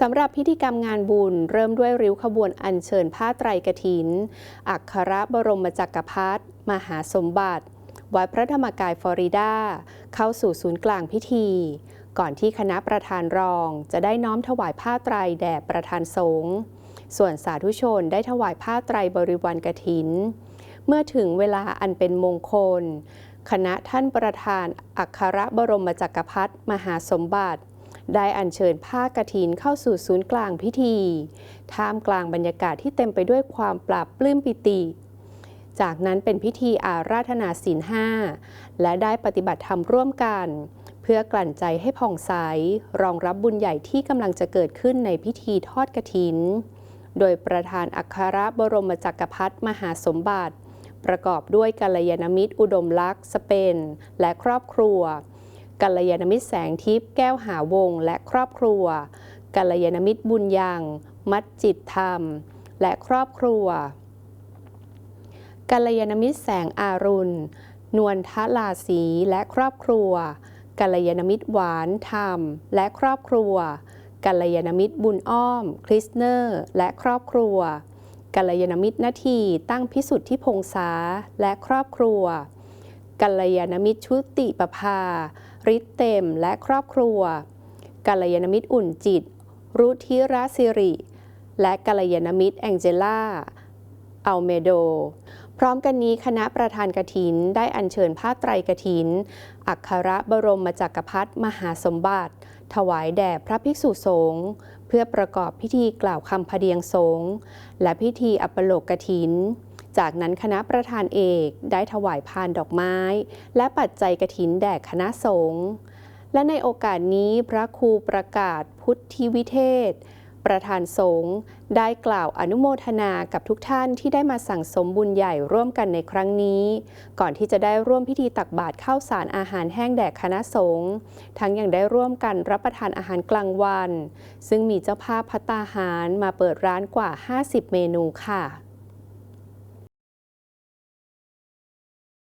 สำหรับพิธีกรรมงานบุญ เริ่มด้วยริ้วขบวนอัญเชิญผ้าไตรกฐิน อัครบรมจักรพรรดิมหาสมบัติ วัดพระธรรมกายฟลอริดา เข้าสู่ศูนย์กลางพิธี ก่อนที่คณะประธานรองจะได้น้อมถวายผ้าไตรแด่ประธานสงฆ์ส่วนสาธุชนได้ถวายผ้าไตรบริวารกฐิน เมื่อถึงเวลาอันเป็นมงคล คณะท่านประธานอัครบรมจักรพรรดิมหาสมบัติ ได้อัญเชิญผ้ากฐินเข้าสู่ศูนย์กลางพิธี ท่ามกลางบรรยากาศที่เต็มไปด้วยความปราบปลื้มปิติ จากนั้นเป็นพิธีอาราธนาศีลห้าและได้ปฏิบัติธรรมร่วมกัน เพื่อกลั่นใจให้ผ่องใส รองรับบุญใหญ่ที่กำลังจะเกิดขึ้นในพิธีทอดกฐิน โดยประธานอัครบรมจักรพรรดิมหาสมบัติ ประกอบด้วยกัลยาณมิตรอุดมลักษณ์สเปน และครอบครัว กัลยาณมิตรแสงทิพย์แก้วหาวงและครอบครัว กัลยาณมิตรบุญยัง มัดจิตธรรม และครอบครัว กัลยาณมิตรแสงอารุณ นวลทลาสีและครอบครัว กัลยาณมิตรหวานธรรม และครอบครัว กัลยาณมิตรบุญอ้อม คริสเนอร์ และครอบครัว กัลยาณมิตรนาทีตั้งพิสุทธิพงษาและครอบครัว กัลยาณมิตรชุติประภาริตเต็มและครอบครัว กัลยาณมิตรอุ่นจิต รุธิราสิริ และกัลยาณมิตรแองเจล่าอัลเมโด พร้อมกันนี้คณะประธานกฐินได้อัญเชิญผ้าไตรกฐิน อัครบรมจักรพรรดิมหาสมบัติ ถวายแด่พระภิกษุสงฆ์เพื่อประกอบพิธีกล่าวคำพเดียงสงฆ์และพิธีอัปโลกกฐิน จากนั้นคณะประธานเอกได้ถวายพานดอกไม้ และปัจจัยกฐินแด่คณะสงฆ์และในโอกาสนี้พระครูประกาศพุทธิวิเทศ ประธานสงฆ์ได้กล่าวอนุโมทนากับทุกท่านที่ได้มาสั่งสมบุญใหญ่ร่วมกันในครั้งนี้ ก่อนที่จะได้ร่วมพิธีตักบาตรข้าวสารอาหารแห้งแด่คณะสงฆ์ทั้งยังได้ร่วมกันรับประทานอาหารกลางวัน ซึ่งมีเจ้าภาพพัตตาหารมาเปิดร้านกว่า 50 เมนูค่ะ